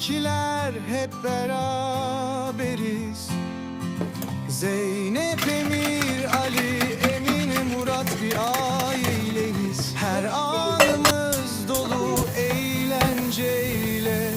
Evdekiler hep beraberiz. Zeynep, Emir, Ali, Emine, Murat bir aileyiz. Her anımız dolu eğlenceyle.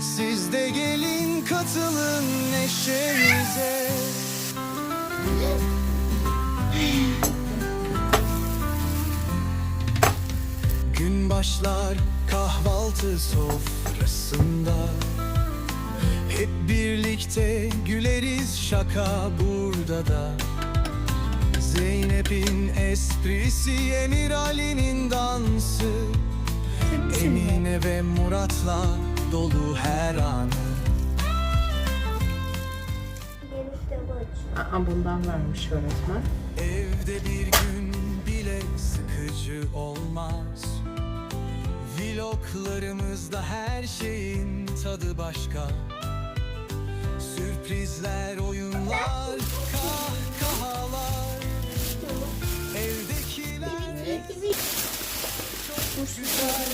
Siz de gelin katılın neşemize Gün başlar kahvaltı sofrasında Hep birlikte güleriz şaka burada da. Zeynep'in esprisi Emir Ali'nin dansı. Emine ve Murat'la dolu her anı. Aa, bundan vermiş öğretmen. Evde bir gün bile sıkıcı olmaz Vloglarımızda her şeyin tadı başka Sürprizler, oyunlar, kahkahalar Evdekiler çok güzel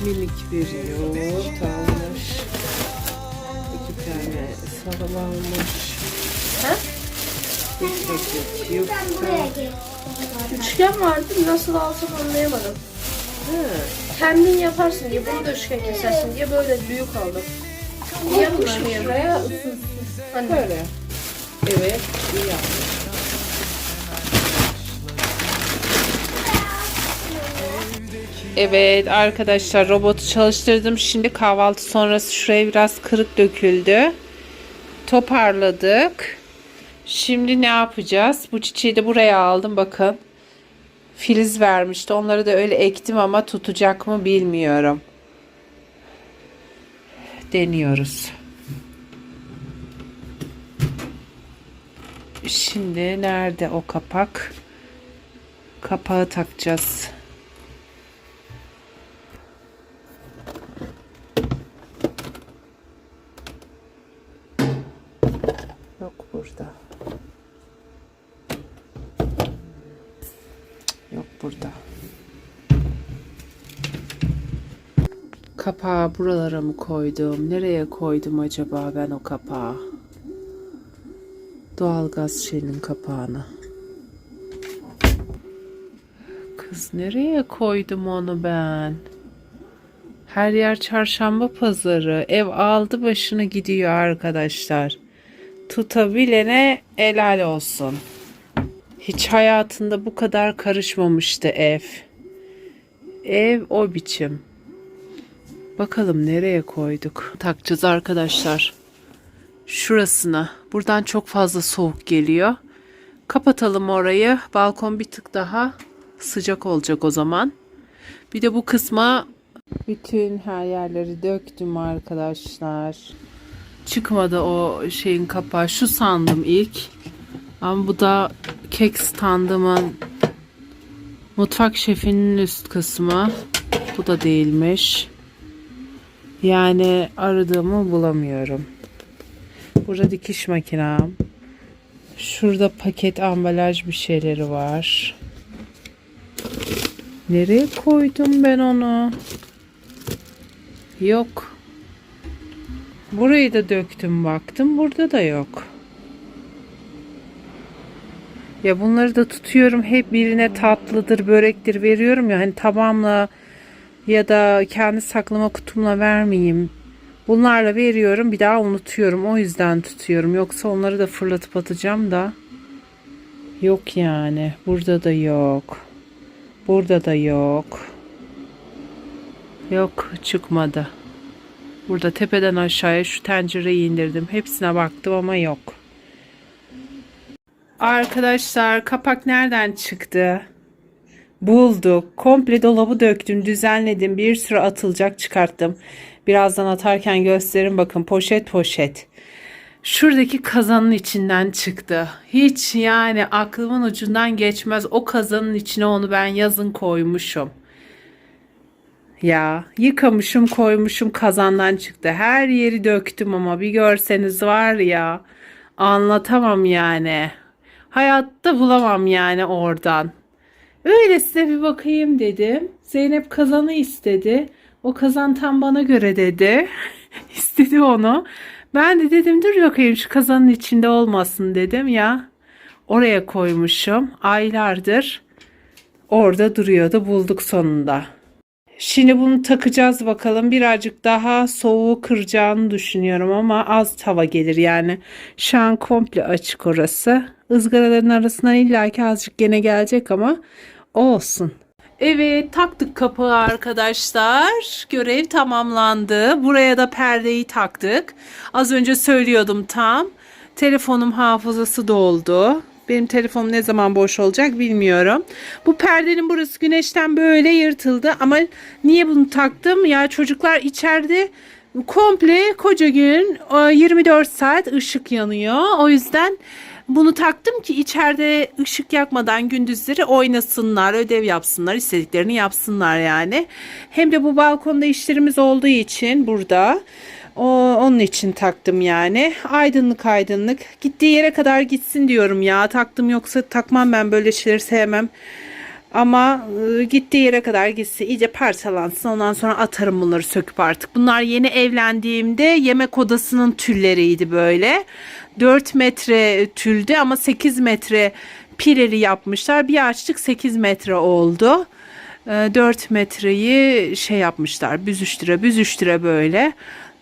Minik bir yoğurt almış. İki tane sarılanmış. Ha? Bir paket gel. Üçgen vardı nasıl alsam anlayamadım. Hı. Kendin yaparsın diye bunu da üçgen kesersin diye böyle büyük aldım. Yanlış mıyım? Şuraya ısınsın. Anne. Böyle. Evet, iyi yapmış. Evet arkadaşlar robotu çalıştırdım. Şimdi kahvaltı sonrası şuraya biraz kırık döküldü. Toparladık. Şimdi ne yapacağız? Bu çiçeği de buraya aldım bakın. Filiz vermişti. Onları da öyle ektim ama tutacak mı bilmiyorum. Deniyoruz. Şimdi nerede o kapak? Kapağı takacağız. Yok burada. Yok burada. Kapağı buralara mı koydum? Nereye koydum acaba ben o kapağı? Doğalgaz şeyinin kapağını. Kız nereye koydum onu ben? Her yer çarşamba pazarı. Ev aldı başını gidiyor arkadaşlar. Tutabilene helal olsun. Hiç hayatında bu kadar karışmamıştı ev. Ev o biçim. Bakalım nereye koyduk. Takacağız arkadaşlar. Şurasına. Buradan çok fazla soğuk geliyor. Kapatalım orayı. Balkon bir tık daha sıcak olacak o zaman. Bir de bu kısma bütün her yerleri döktüm arkadaşlar. Çıkmadı o şeyin kapağı. Şu sandım ilk. Ama bu da kek standımın mutfak şefinin üst kısmı. Bu da değilmiş. Yani aradığımı bulamıyorum. Burada dikiş makinem. Şurada paket ambalaj bir şeyleri var. Nereye koydum ben onu? Yok. Burayı da döktüm baktım. Burada da yok. Ya bunları da tutuyorum. Hep birine tatlıdır, börektir veriyorum ya. Hani tabağımla ya da kendi saklama kutumla vermeyeyim. Bunlarla veriyorum. Bir daha unutuyorum. O yüzden tutuyorum. Yoksa onları da fırlatıp atacağım da. Yok yani. Burada da yok. Burada da yok. Yok çıkmadı. Burada tepeden aşağıya şu tencereyi indirdim. Hepsine baktım ama yok. Arkadaşlar kapak nereden çıktı? Bulduk. Komple dolabı döktüm, düzenledim. Bir sürü atılacak çıkarttım. Birazdan atarken gösteririm bakın poşet poşet. Şuradaki kazanın içinden çıktı. Hiç yani aklımın ucundan geçmez. O kazanın içine onu ben yazın koymuşum. Ya yıkamışım koymuşum kazandan çıktı. Her yeri döktüm ama bir görseniz var ya anlatamam yani. Hayatta bulamam yani oradan. Öylesine bir bakayım dedim. Zeynep kazanı istedi. O kazan tam bana göre dedi. istedi onu. Ben de dedim dur bakayım şu kazanın içinde olmasın dedim ya. Oraya koymuşum. Aylardır orada duruyordu. Bulduk sonunda. Şimdi bunu takacağız bakalım. Birazcık daha soğuğu kıracağını düşünüyorum ama az tava gelir yani. Şu an komple açık orası. Izgaraların arasından illaki azıcık gene gelecek ama olsun. Evet taktık kapağı arkadaşlar. Görev tamamlandı. Buraya da perdeyi taktık. Az önce söylüyordum tam. Telefonum hafızası doldu. Benim telefonum ne zaman boş olacak bilmiyorum. Bu perdenin burası güneşten böyle yırtıldı ama niye bunu taktım? Ya çocuklar içeride komple koca gün e, 24 saat ışık yanıyor. O yüzden bunu taktım ki içeride ışık yakmadan gündüzleri oynasınlar, ödev yapsınlar, istediklerini yapsınlar yani. Hem de bu balkonda işlerimiz olduğu için burada o, onun için taktım yani. Aydınlık aydınlık. Gittiği yere kadar gitsin diyorum ya. Taktım yoksa takmam ben böyle şeyleri sevmem. Ama e, gittiği yere kadar gitsin. iyice parçalansın. Ondan sonra atarım bunları söküp artık. Bunlar yeni evlendiğimde yemek odasının tülleriydi böyle. 4 metre tüldü ama 8 metre pireli yapmışlar. Bir açtık 8 metre oldu. E, 4 metreyi şey yapmışlar. Büzüştüre büzüştüre böyle.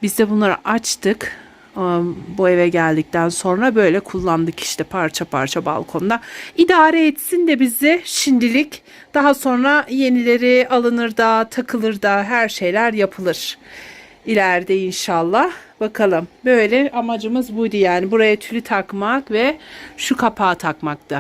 Biz de bunları açtık. Um, Bu eve geldikten sonra böyle kullandık işte parça parça balkonda. İdare etsin de bizi şimdilik. Daha sonra yenileri alınır da takılır da her şeyler yapılır. İleride inşallah. Bakalım. Böyle amacımız buydu yani. Buraya tülü takmak ve şu kapağı takmak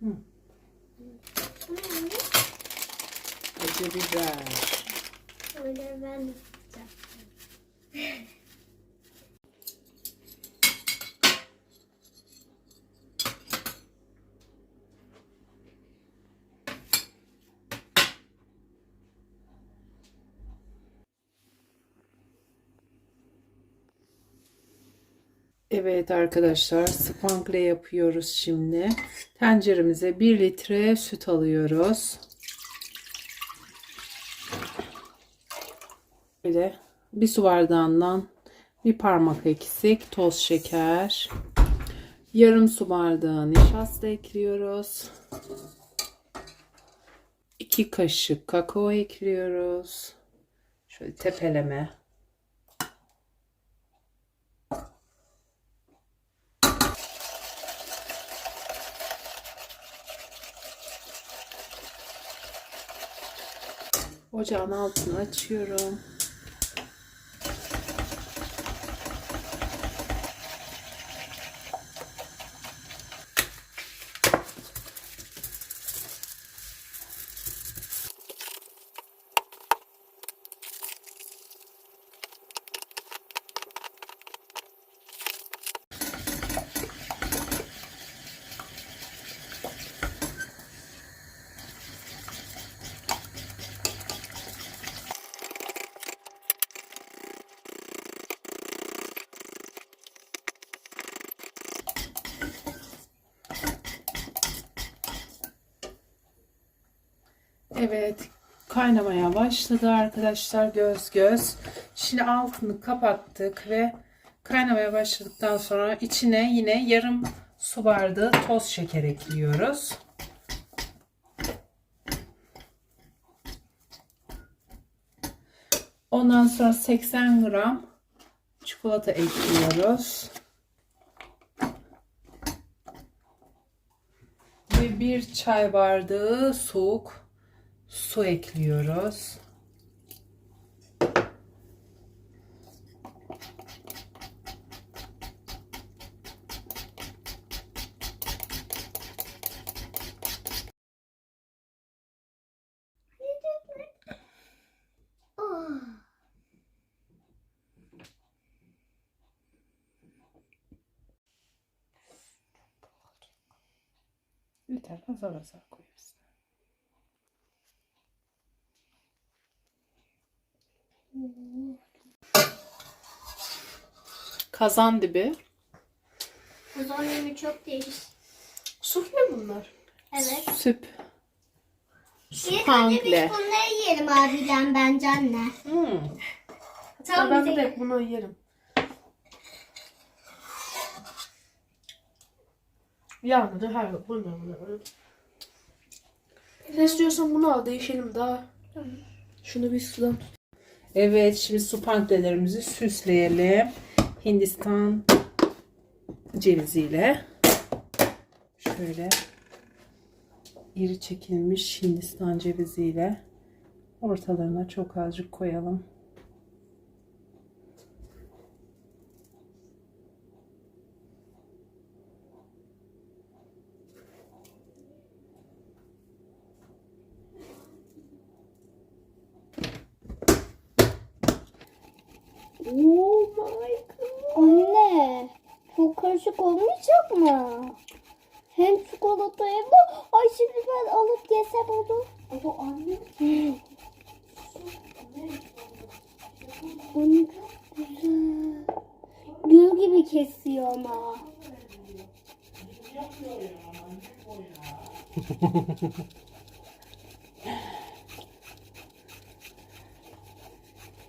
Hı. Acı biber. Öyle ben de yapacaktım. Evet arkadaşlar spankle yapıyoruz şimdi. Tenceremize 1 litre süt alıyoruz. Böyle bir su bardağından bir parmak eksik toz şeker. Yarım su bardağı nişasta ekliyoruz. 2 kaşık kakao ekliyoruz. Şöyle tepeleme. Ocağın altını açıyorum. Evet, kaynamaya başladı arkadaşlar göz göz. Şimdi altını kapattık ve kaynamaya başladıktan sonra içine yine yarım su bardağı toz şeker ekliyoruz. Ondan sonra 80 gram çikolata ekliyoruz. Ve bir çay bardağı soğuk su ekliyoruz. Yeter azar azar koyuyoruz. Kazan dibi. Zor yemi çok değiş. Sufle bunlar. Evet. Süp. Önce biz bunları yiyelim abiyle bence anne. Hmm. Tamam ben de hep bunu yerim. Yani de her bunu. Ne istiyorsan bunu al değişelim daha. Şunu bir sudan tut. Evet şimdi su pankrelerimizi süsleyelim. Hindistan ceviziyle. Şöyle iri çekilmiş Hindistan ceviziyle ortalarına çok azıcık koyalım. Oh my god. Anne, çok karışık olmayacak mı? Hem çikolata hem de ay şimdi ben alıp yesem onu. Ama anne. Çok güzel. Gül gibi kesiyor ama.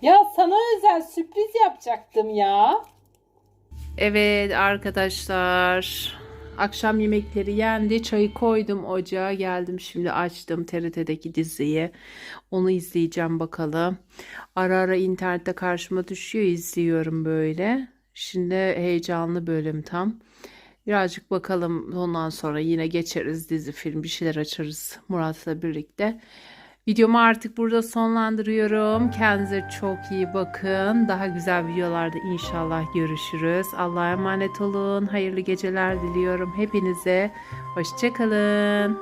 Ya sana özel sürpriz yapacaktım ya. Evet arkadaşlar. Akşam yemekleri yendi. Çayı koydum ocağa. Geldim şimdi açtım TRT'deki diziyi. Onu izleyeceğim bakalım. Ara ara internette karşıma düşüyor. izliyorum böyle. Şimdi heyecanlı bölüm tam. Birazcık bakalım ondan sonra yine geçeriz dizi film bir şeyler açarız Murat'la birlikte. Videomu artık burada sonlandırıyorum. Kendinize çok iyi bakın. Daha güzel videolarda inşallah görüşürüz. Allah'a emanet olun. Hayırlı geceler diliyorum hepinize. Hoşçakalın.